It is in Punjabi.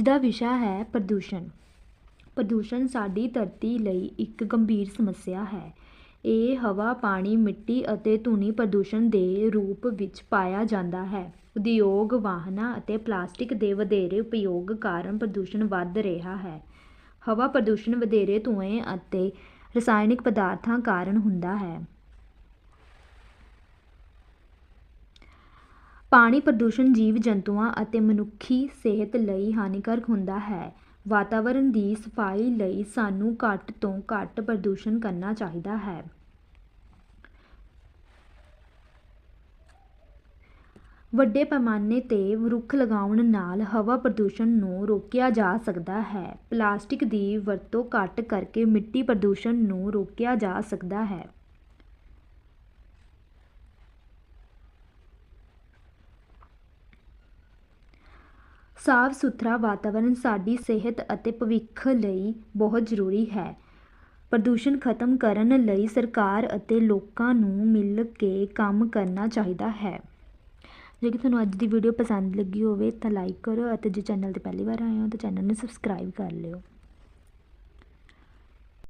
ਅੱਜ ਦਾ ਵਿਸ਼ਾ ਹੈ ਪ੍ਰਦੂਸ਼ਣ। ਪ੍ਰਦੂਸ਼ਣ ਸਾਡੀ ਧਰਤੀ ਲਈ ਇੱਕ ਗੰਭੀਰ ਸਮੱਸਿਆ ਹੈ। ਇਹ ਹਵਾ, ਪਾਣੀ, ਮਿੱਟੀ ਅਤੇ ਧੁਨੀ ਪ੍ਰਦੂਸ਼ਣ ਦੇ ਰੂਪ ਵਿੱਚ ਪਾਇਆ ਜਾਂਦਾ ਹੈ। ਉਦਯੋਗ, ਵਾਹਨਾਂ ਅਤੇ ਪਲਾਸਟਿਕ ਦੇ ਵਧੇਰੇ ਉਪਯੋਗ ਕਾਰਨ ਪ੍ਰਦੂਸ਼ਣ ਵੱਧ ਰਿਹਾ ਹੈ। ਹਵਾ ਪ੍ਰਦੂਸ਼ਣ ਵਧੇਰੇ ਧੂੰਏ ਅਤੇ ਰਸਾਇਣਿਕ ਪਦਾਰਥਾਂ ਕਾਰਨ ਹੁੰਦਾ ਹੈ। ਪਾਣੀ ਪ੍ਰਦੂਸ਼ਣ ਜੀਵ ਜੰਤੂਆਂ ਅਤੇ ਮਨੁੱਖੀ ਸਿਹਤ ਲਈ ਹਾਨੀਕਾਰਕ ਹੁੰਦਾ ਹੈ। ਵਾਤਾਵਰਨ ਦੀ ਸਫ਼ਾਈ ਲਈ ਸਾਨੂੰ ਘੱਟ ਤੋਂ ਘੱਟ ਪ੍ਰਦੂਸ਼ਣ ਕਰਨਾ ਚਾਹੀਦਾ ਹੈ। ਵੱਡੇ ਪੈਮਾਨੇ 'ਤੇ ਰੁੱਖ ਲਗਾਉਣ ਨਾਲ ਹਵਾ ਪ੍ਰਦੂਸ਼ਣ ਨੂੰ ਰੋਕਿਆ ਜਾ ਸਕਦਾ ਹੈ। ਪਲਾਸਟਿਕ ਦੀ ਵਰਤੋਂ ਘੱਟ ਕਰਕੇ ਮਿੱਟੀ ਪ੍ਰਦੂਸ਼ਣ ਨੂੰ ਰੋਕਿਆ ਜਾ ਸਕਦਾ ਹੈ। ਸਾਫ਼ ਸੁਥਰਾ ਵਾਤਾਵਰਨ ਸਾਡੀ ਸਿਹਤ ਅਤੇ ਭਵਿੱਖ ਲਈ ਬਹੁਤ ਜ਼ਰੂਰੀ ਹੈ। ਪ੍ਰਦੂਸ਼ਣ ਖਤਮ ਕਰਨ ਲਈ ਸਰਕਾਰ ਅਤੇ ਲੋਕਾਂ ਨੂੰ ਮਿਲ ਕੇ ਕੰਮ ਕਰਨਾ ਚਾਹੀਦਾ ਹੈ। ਜੇਕਰ ਤੁਹਾਨੂੰ ਅੱਜ ਦੀ ਵੀਡੀਓ ਪਸੰਦ ਲੱਗੀ ਹੋਵੇ ਤਾਂ ਲਾਈਕ ਕਰੋ ਅਤੇ ਜੇ ਚੈਨਲ 'ਤੇ ਪਹਿਲੀ ਵਾਰ ਆਏ ਹੋ ਤਾਂ ਚੈਨਲ ਨੂੰ ਸਬਸਕ੍ਰਾਈਬ ਕਰ ਲਿਓ।